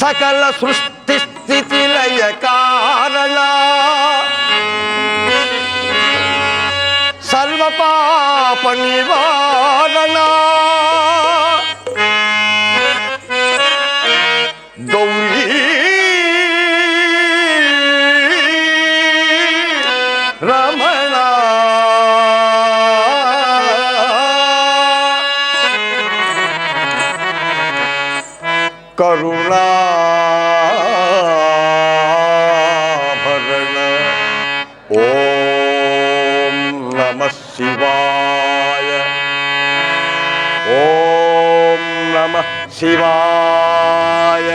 సకల సృష్టి స్థితి లయ కారణ. సర్వ పాప నివారణ. കരുണാഭരണ ഓം നമ ശിവായ ഓം നമ ശിവായ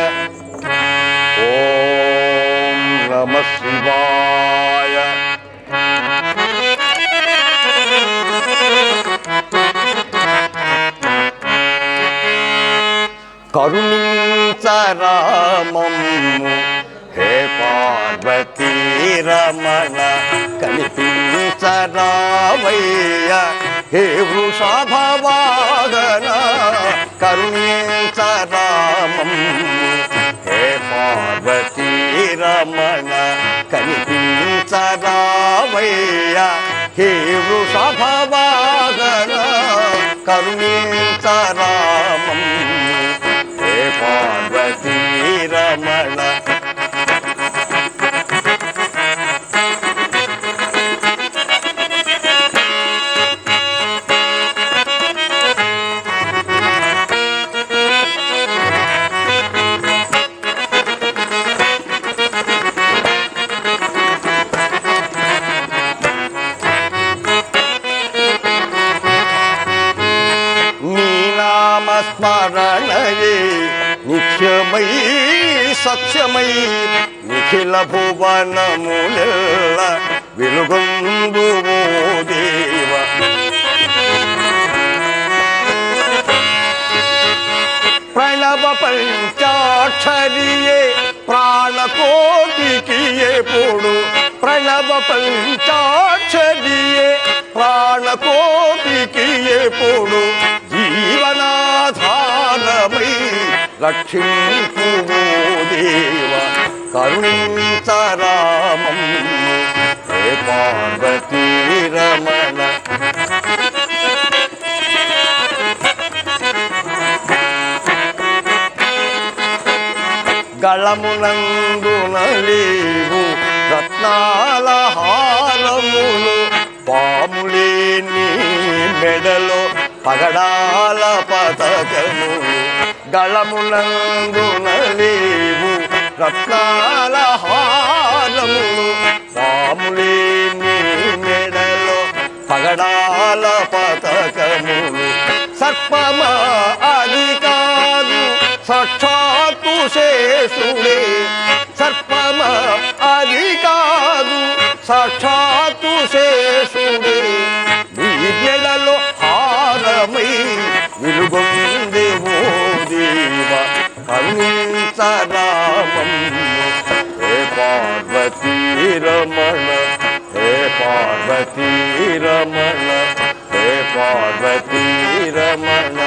ഓം നമ ശിവായ కరుణించరామము హే పార్వతీ రమణ కనిపించరావయ్య హే వృషభవాగన కరుణించరామము హే పార్వతీ రమణ కనిపించరావయ్య హే వృషభవాగన కరుణించరామము పార్వతీ రమణ నీ నామ స్మరణయే నిత్యమై సత్యమై నిఖిల భువనములెల్ల వెలుగొందు దేవ. ప్రణవ పంచాక్షరియే ప్రాణకోటికి ఎప్పుడు ప్రణవ పంచాక్షరియే రక్షింపు ఓ దేవ కరుణించరామం హే పార్వతీ రమణ గళమునందున లేవు రత్నాల హారములు పాములేని మెడలో పగడాల పతకములు. దళమునందునలేవు రత్నాల హారములు పాములేని మెడలో పగడాల పతకములు సర్పమా అది కాదు సాక్షాత్తు శేషుడే. సర్పమ అది కాదు సాక్షా రమణ హే పార్వతీ రమణ హే పార్వతీ రమణ.